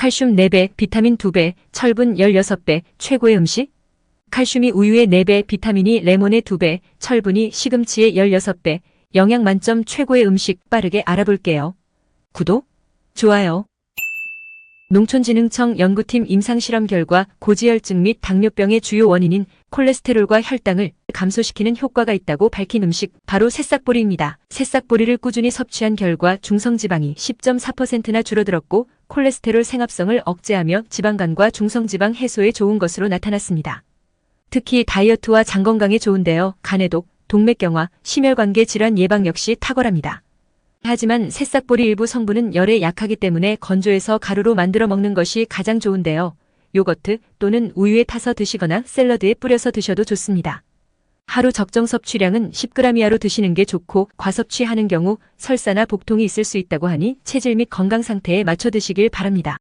칼슘 4배, 비타민 2배, 철분 16배, 최고의 음식? 칼슘이 우유의 4배, 비타민이 레몬의 2배, 철분이 시금치의 16배, 영양 만점 최고의 음식 빠르게 알아볼게요. 구독, 좋아요. 농촌진흥청 연구팀 임상실험 결과 고지혈증 및 당뇨병의 주요 원인인 콜레스테롤과 혈당을 감소시키는 효과가 있다고 밝힌 음식 바로 새싹보리입니다. 새싹보리를 꾸준히 섭취한 결과 중성지방이 10.4%나 줄어들었고 콜레스테롤 생합성을 억제하며 지방간과 중성지방 해소에 좋은 것으로 나타났습니다. 특히 다이어트와 장 건강에 좋은데요. 간해독, 동맥경화, 심혈관계 질환 예방 역시 탁월합니다. 하지만 새싹보리 일부 성분은 열에 약하기 때문에 건조해서 가루로 만들어 먹는 것이 가장 좋은데요. 요거트 또는 우유에 타서 드시거나 샐러드에 뿌려서 드셔도 좋습니다. 하루 적정 섭취량은 10g 이하로 드시는 게 좋고 과섭취하는 경우 설사나 복통이 있을 수 있다고 하니 체질 및 건강 상태에 맞춰 드시길 바랍니다.